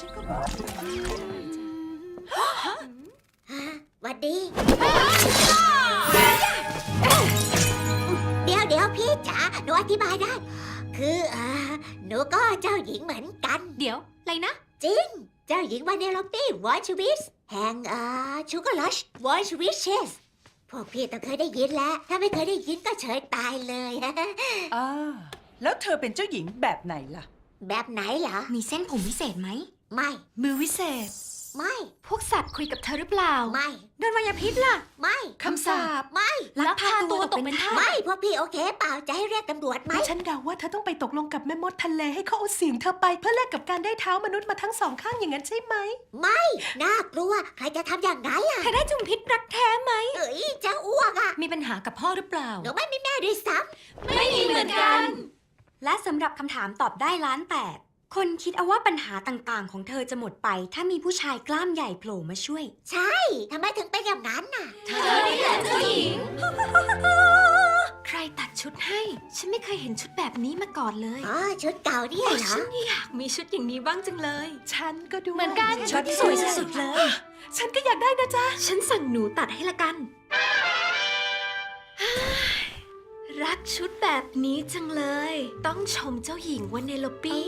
ฉันก็บอกหวัดดี เดี๋ยวเดี๋ยวพี่จ๋าหนูอธิบายได้ คือเออหนูก็เจ้าหญิงเหมือนกัน เดี๋ยว อะไรนะ จริง เจ้าหญิงวาเนลปี้วอชวิสแห่งเอ่อชูกลัชวอชวิชเชสพวกพี่ต้องเคยได้ยินแล้ว ถ้าไม่เคยได้ยินก็เฉยตายเลย อ่าแล้วเธอเป็นเจ้าหญิงแบบไหนล่ะ แบบไหนเหรอ มีเส้นผมวิเศษไหม ไม่ มือวิเศษ ไม่ พวกสัตว์คุยกับเธอหรือเปล่า ไม่ โดนมายาพิษล่ะ ไม่คำสาปไม่ลักพาตัวตกเป็นทาสไม่พวกพี่โอเคเปล่าจะให้เรียกตำรวจไหม ฉันเดาว่าเธอต้องไปตกลงกับแม่มดทะเลให้เขาเอาเสียงเธอไปเพื่อแลกกับการได้เท้ามนุษย์มาทั้งสองข้างอย่างนั้นใช่ไหม ไม่น่ากลัวใครจะทำอย่างนั้นล่ะเธอได้จุมพิษรักแท้ไหมเอ้ยจะอ้วกอะมีปัญหากับพ่อหรือเปล่าหนูไม่มีแม่ด้วยซ้ไม่มีเหมือนกัน และสำหรับคำถามตอบได้ล้านแปด คนคิดเอาว่าปัญหาต่างๆ ของเธอจะหมดไป ถ้ามีผู้ชายกล้ามใหญ่โผล่มาช่วยำใช่ทำไมถึงเป็นอย่างนั้นน่ะ เธอนี่แหละเจ้าหญิง ใครตัดชุดให้ ฉันไม่เคยเห็นชุดแบบนี้มาก่อนเลยอ๋อ ชุดเก่าเนี่ยเหรอ ฉันอยากมีชุดอย่างนี้บ้างจังเลย ฉันก็ดูเหมือนกันชุดสวยสุดๆเลย ฉันก็อยากได้นะจ๊ะ ฉันสั่งหนูตัดให้ละกัน รักชุดแบบนี้จังเลย ต้องชมเจ้าหญิงวันเนโลปี้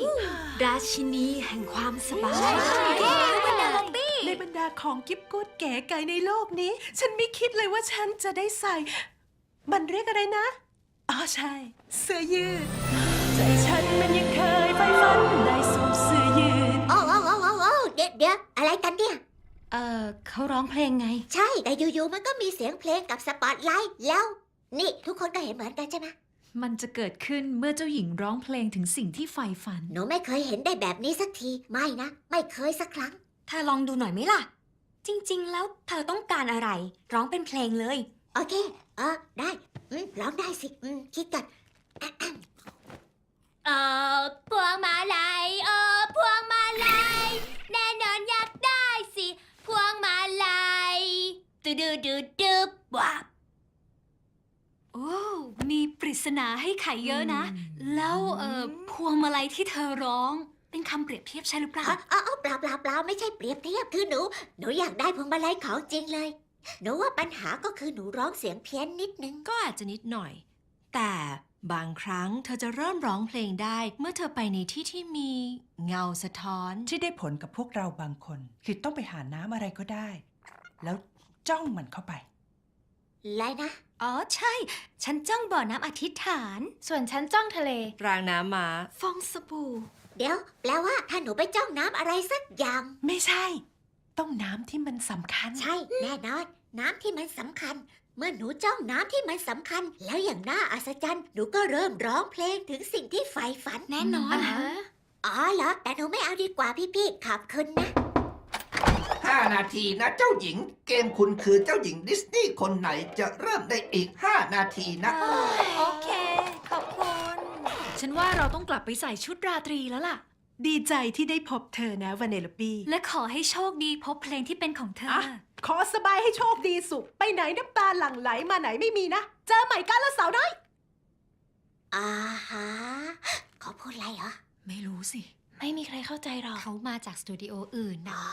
ราชินีแห่งความสบายใช่ใช่วันเนโลปี้ในบรรดาของกิฟกูดเก๋ไก่ในโลกนี้ ฉันไม่คิดเลยว่าฉันจะได้ใส่ มันเรียกอะไรนะ อ๋อใช่ เสื้อยืด ใจฉันมันยังเคยไฟฝันได้สวมเสื้อยืด โอ้โอ้โอ้โอ้โอ้เดี๋ยวเดี๋ยวอะไรกันเนี่ย เออเขาร้องเพลงไง ใช่แต่อยู่ๆมันก็มีเสียงเพลงกับสปอตไลท์แล้ว นี่ทุกคนก็เห็นเหมือนกันใช่ไหมมันจะเกิดขึ้นเมื่อเจ้าหญิงร้องเพลงถึงสิ่งที่ใฝ่ฝัน หนูไม่เคยเห็นได้แบบนี้สักที ไม่นะ ไม่เคยสักครั้ง เธอลองดูหน่อยไหมล่ะ จริง ๆ แล้วเธอต้องการอะไร ร้องเป็นเพลงเลย โอเค เออ ได้ อืมร้องได้สิ อืมคิดกันเออพวงมาลัยเออพวงมาลัยแน่นอนอยากได้สิ พวงมาลัยดูดูดูดูวับ โอ้ มีปริศนาให้ไขเยอะนะ แล้วเออพวงมาลัยที่เธอร้อง เป็นคำเปรียบเทียบใช่หรือเปล่า อ๋ออ๋อเปล่าเปล่าเปล่าไม่ใช่เปรียบเทียบคือหนู หนูอยากได้พวงมาลัยของจริงเลย หนูว่าปัญหาก็คือหนูร้องเสียงเพี้ยนนิดนึง ก็อาจจะนิดหน่อย แต่บางครั้งเธอจะเริ่มร้องเพลงได้ เมื่อเธอไปในที่ที่มีเงาสะท้อน ที่ได้ผลกับพวกเราบางคน คือต้องไปหาน้ำอะไรก็ได้ แล้วจ้องมันเข้าไป อะไรนะ อ๋อใช่ ฉันจ้องบ่อน้ำอธิษฐาน ส่วนฉันจ้องทะเล รางน้ำมาฟองสบู่ เดี๋ยว แปลว่าถ้าหนูไปจ้องน้ำอะไรสักอย่าง ไม่ใช่ ต้องน้ำที่มันสำคัญ ใช่ แน่นอน น้ำที่มันสำคัญ เมื่อหนูจ้องน้ำที่มันสำคัญ แล้วอย่างน่าอัศจรรย์หนูก็เริ่มร้องเพลงถึงสิ่งที่ใฝ่ฝันแน่นอน อ๋อเหรอแต่หนูไม่เอาดีกว่าพี่ๆขอบคุณนะ ห้านาทีนะเจ้าหญิง เกมคุณคือเจ้าหญิงดิสนีย์คนไหนจะเริ่มได้อีก 5 นาทีนะ โอเค ขอบคุณ ฉันว่าเราต้องกลับไปใส่ชุดราตรีแล้วล่ะ ดีใจที่ได้พบเธอนะวาเนลปี้และขอให้โชคดีพบเพลงที่เป็นของเธอ อะ ขอสบายให้โชคดีสุข ไปไหนน้ำตาหลั่งไหลมาไหนไม่มีนะ เจอใหม่กันละเสาร์น้อย อ่าฮะเขาพูดอะไรเหรอ ไม่รู้สิ ไม่มีใครเข้าใจหรอก เขามาจากสตูดิโออื่นนะ อ๋อ